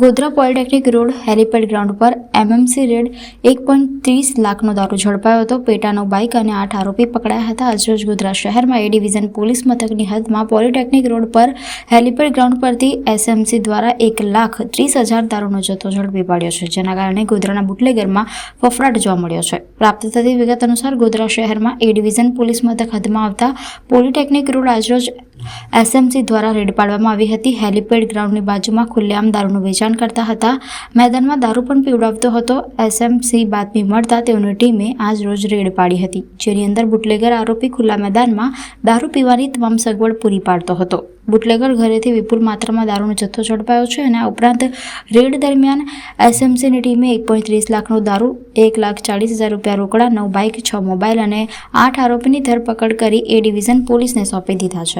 Godhra polytechnic road helipad ground પર MMC raid એક point ત્રીસ લાખનો દારૂ ઝડપાયો હતો. પેટાનો બાઇક અને આઠ આરોપી પકડાયા હતા. આજરોજ ગોધરા શહેરમાં એ ડિવિઝન પોલીસ મથકની હદમાં પોલિટેકનિક રોડ પર હેલીપેડ ગ્રાઉન્ડ પરથી એસએમસી દ્વારા એક લાખ ત્રીસ હજાર દારૂનો જથ્થો ઝડપી પાડ્યો છે, જેના કારણે ગોધરાના બુટલેગરમાં ફફડાટ જોવા મળ્યો છે. પ્રાપ્ત થતી વિગત અનુસાર ગોધરા શહેરમાં એ ડિવિઝન પોલીસ મથક હદમાં આવતા પોલિટેકનિક રોડ આજરોજ એસએમસી દ્વારા રેડ પાડવામાં આવી હતી. હેલીપેડ ગ્રાઉન્ડની બાજુમાં ખુલ્લેઆમ દારૂનું વેચાણ કરતા હતા. મેદાનમાં દારૂ પણ પીવડાવતો હતો. એસએમસી બાતમી મળતા તેઓની ટીમે આજ રોજ રેડ પાડી હતી. જેની અંદર બુટલેગર આરોપી ખુલ્લા મેદાનમાં દારૂ પીવાની તમામ સગવડ પૂરી પાડતો હતો. બુટલેગર ઘરેથી વિપુલ માત્રામાં દારૂનો જથ્થો ઝડપાયો છે અને આ ઉપરાંત રેડ દરમિયાન એસએમસીની ટીમે એક પોઈન્ટ ત્રીસ લાખનો દારૂ, એક લાખ ચાળીસ હજાર રૂપિયા રોકડા, નવ બાઇક, છ મોબાઈલ અને આઠ આરોપીની ધરપકડ કરી એ ડિવિઝન પોલીસને સોંપી દીધા છે.